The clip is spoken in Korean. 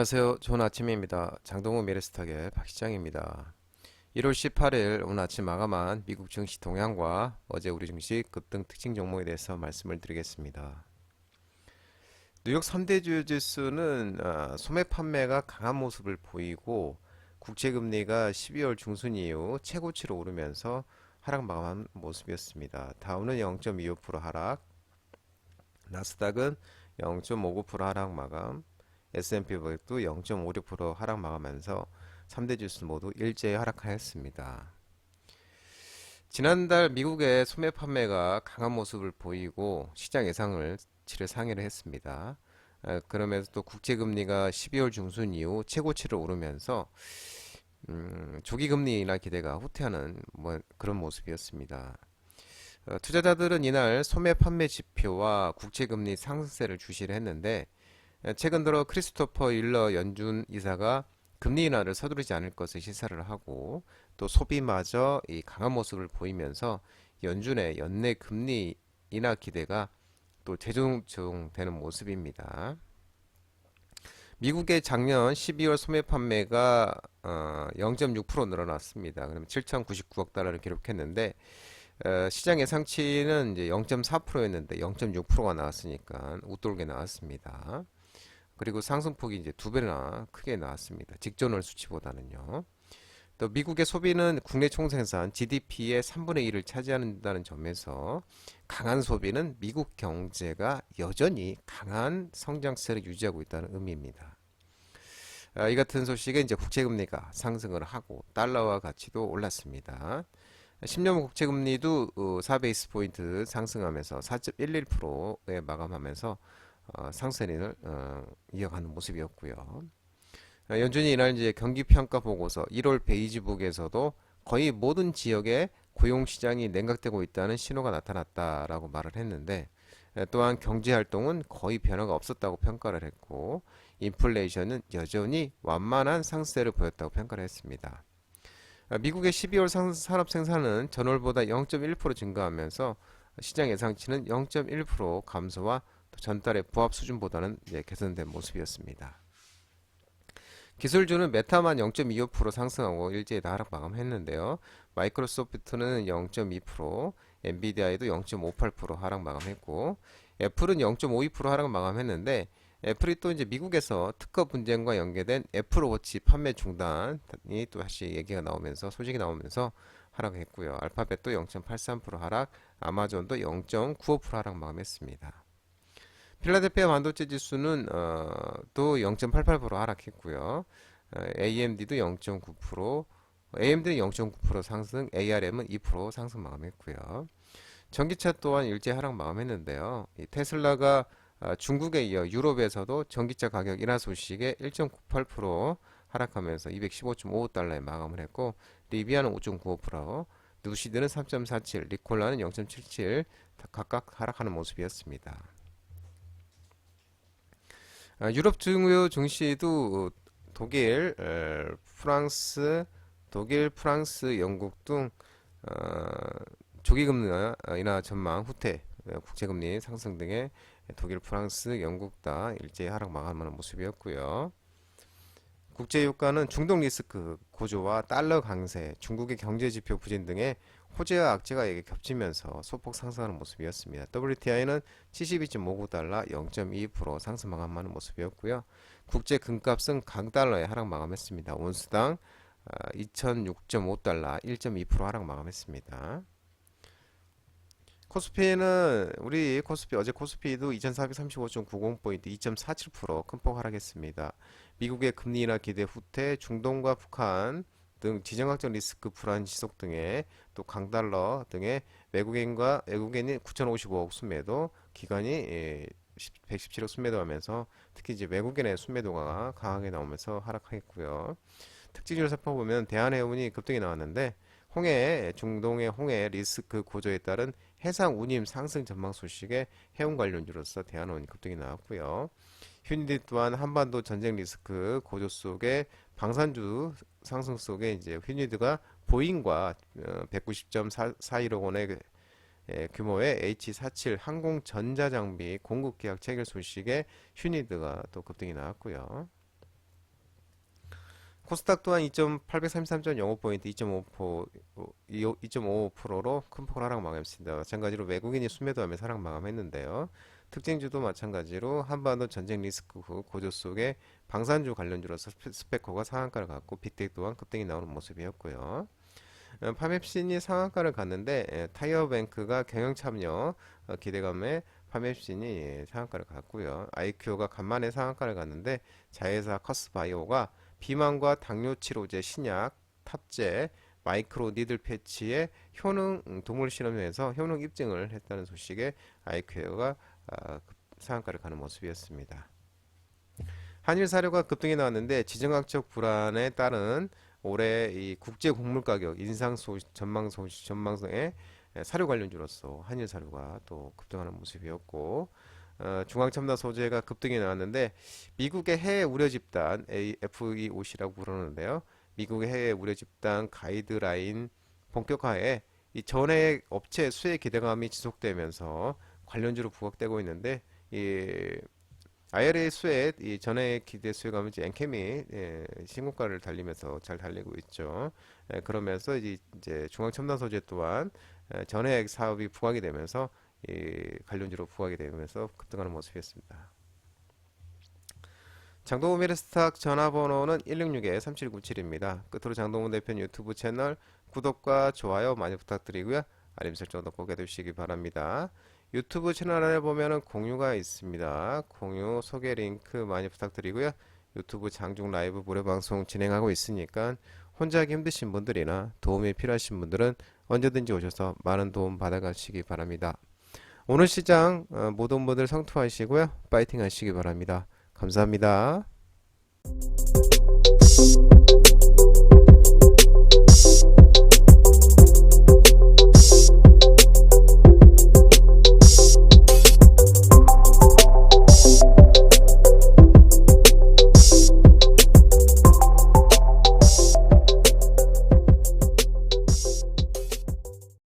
안녕하세요. 좋은 아침입니다. 장동호 미래스탁의 박 시장입니다. 1월 18일 오늘 아침 마감한 미국 증시 동향과 어제 우리 증시 급등 특징 종목에 대해서 말씀을 드리겠습니다. 뉴욕 3대 주요 지수는 아, 소매 판매가 강한 모습을 보이고 국채 금리가 12월 중순 이후 최고치로 오르면서 하락 마감한 모습이었습니다. 다우는 0.25% 하락, 나스닥은 0.59% 하락 마감, S&P 500도 0.56% 하락 마감하면서 3대 지수 모두 일제히 하락하였습니다. 지난달 미국의 소매 판매가 강한 모습을 보이고 시장 예상을 치를 상회를 했습니다. 아, 그러면서 또 국채 금리가 12월 중순 이후 최고치를 오르면서 음, 조기 금리 인하 기대가 후퇴하는 뭐 그런 모습이었습니다. 어, 투자자들은 이날 소매 판매 지표와 국채 금리 상승세를 주시를 했는데 에, 최근 들어 크리스토퍼 일러 연준 이사가 금리 인하를 서두르지 않을 것을 시사를 하고 또 소비마저 이 강한 모습을 보이면서 연준의 연내 금리 인하 기대가 또 재조정되는 모습입니다. 미국의 작년 12월 소매 판매가 어, 0.6% 늘어났습니다. 그럼 7,099억 달러를 기록했는데 어, 시장 예상치는 이제 0.4%였는데 0.6%가 나왔으니까 웃돌게 나왔습니다. 그리고 상승폭이 이제 두 배나 크게 나왔습니다. 직전월 수치보다는요. 또 미국의 소비는 국내 총생산 GDP의 3분의 1을 차지한다는 점에서 강한 소비는 미국 경제가 여전히 강한 성장세를 유지하고 있다는 의미입니다. 아, 이 같은 소식에 이제 국채금리가 상승을 하고 달러와 가치도 올랐습니다. 10년 국채금리도 4베이스 포인트 상승하면서 4.11%에 마감하면서 어, 상승을 어, 이어가는 모습이었고요. 어, 연준이 이날 이제 경기 평가 보고서 1월 베이지북에서도 거의 모든 지역에 고용 시장이 냉각되고 있다는 신호가 나타났다라고 말을 했는데 에, 또한 경제 활동은 거의 변화가 없었다고 평가를 했고 인플레이션은 여전히 완만한 상승세를 보였다고 평가를 했습니다. 아, 미국의 12월 상, 산업 생산은 전월보다 0.1% 증가하면서 시장 예상치는 0.1% 감소와 전달의 부합 수준보다는 이제 개선된 모습이었습니다. 기술주는 메타만 0.25% 상승하고 일제히 다 하락 마감했는데요. 마이크로소프트는 0.2%, 엔비디아에도 0.58% 하락 마감했고, 애플은 0.52% 하락 마감했는데, 애플이 또 이제 미국에서 특허 분쟁과 연계된 애플워치 판매 중단이 또 다시 얘기가 나오면서 소식이 나오면서 하락했고요. 알파벳도 0.83% 하락, 아마존도 0.95% 하락 마감했습니다. 필라델피아 반도체 지수는 어, 또 0.88% 하락했고요. 어, AMD도 0.9%, AMD는 0.9% 상승, ARM은 2% 상승 마감했고요. 전기차 또한 일제 하락 마감했는데요. 테슬라가 어, 중국에 이어 유럽에서도 전기차 가격 인하 소식에 1.98% 하락하면서 215.55달러에 마감을 했고 리비아는 5.95%, 누시드는 3.47, 리콜라는 0.77 각각 하락하는 모습이었습니다. 아, 유럽 중요 증시도 독일, 프랑스, 독일, 프랑스, 영국 등 어, 조기금리 인하 전망 후퇴, 어, 국제금리 상승 등의 독일, 프랑스, 영국 다 일제히 하락 마감하는 모습이었고요. 국제유가는 중동 리스크 고조와 달러 강세, 중국의 경제지표 부진 등의 호재와 악재가 겹치면서 소폭 상승하는 모습이었습니다. WTI는 72.59달러 0.2% 상승 마감하는 모습이었고요. 국제 금값은 강달러에 하락 마감했습니다. 온수당 2006.5달러 아, 1.2% 하락 마감했습니다. 코스피는 우리 코스피 어제 코스피도 2435.90포인트 2.47%큰 폭 하락했습니다. 미국의 금리 인하 기대 후퇴, 중동과 북한 등 지정학적 리스크 불안 지속 등의 또 강달러 등의 외국인과 외국인이 9,055억 순매도 117억 예, 순매도하면서 특히 이제 외국인의 순매도가 강하게 나오면서 하락하겠고요. 특징을 살펴보면 대한해운이 급등이 나왔는데 홍해 중동의 홍해 리스크 고조에 따른 해상 운임 상승 전망 소식에 해운 관련주로서 대한해운이 급등이 나왔고요. 휴니디 또한 한반도 전쟁 리스크 고조 속에 방산주 상승 속에 이제 휘니드가 보잉과 190.41억 어, 원의 그, 예, 규모의 H47 항공 전자장비 공급 계약 체결 소식에 휴니드가 또 급등이 나왔고요. 코스닥 또한 2.833.05포인트 2.55%로 큰 폭으로 하락 마감했습니다. 마찬가지로 외국인이 순매도하면서 하락 마감했는데요. 특징주도 마찬가지로 한반도 전쟁 리스크 후 고조 속에 방산주 관련주로서 스페커가 상한가를 갖고 빅텍 또한 급등이 나오는 모습이었고요. 어, 파맵신이 상한가를 갔는데 예, 타이어뱅크가 경영 참여 어, 기대감에 파맵신이 예, 상한가를 갔고요. 아이큐가 간만에 상한가를 갔는데 자회사 커스바이오가 비만과 당뇨 치료제 신약 탑재 마이크로 니들 패치의 효능 음, 동물 실험에서 효능 입증을 했다는 소식에 아이큐가 아, 급- 상한가를 가는 모습이었습니다. 한일 사료가 급등이 나왔는데 지정학적 불안에 따른 올해 이 국제 곡물 가격 인상 소식 전망 소식 전망성의 사료 관련주로서 한일 사료가 또 급등하는 모습이었고 어, 중앙첨단 소재가 급등이 나왔는데 미국의 해외 우려 집단 FEOC라고 부르는데요. 미국의 해외 우려 집단 가이드라인 본격화에 이 전액 업체 수혜 기대감이 지속되면서 관련주로 부각되고 있는데 이 IRA 수혜 이 전액 기대 수혜감은 이제 엔캠이 예, 신고가를 달리면서 잘 달리고 있죠. 예, 그러면서 이제, 이제 중앙 첨단 소재 또한 예, 전액 사업이 부각이 되면서 이 관련주로 부각이 되면서 급등하는 모습이었습니다. 장동훈 미래스탁 전화번호는 166-3797입니다. 끝으로 장동훈 대표 유튜브 채널 구독과 좋아요 많이 부탁드리고요. 알림 설정도 꼭 해두시기 바랍니다. 유튜브 채널 안에 보면은 공유가 있습니다. 공유 소개 링크 많이 부탁드리고요. 유튜브 장중 라이브 무료 방송 진행하고 있으니까 혼자 하기 힘드신 분들이나 도움이 필요하신 분들은 언제든지 오셔서 많은 도움 받아가시기 바랍니다. 오늘 시장 어, 모든 분들 성투하시고요. 파이팅 하시기 바랍니다. 감사합니다.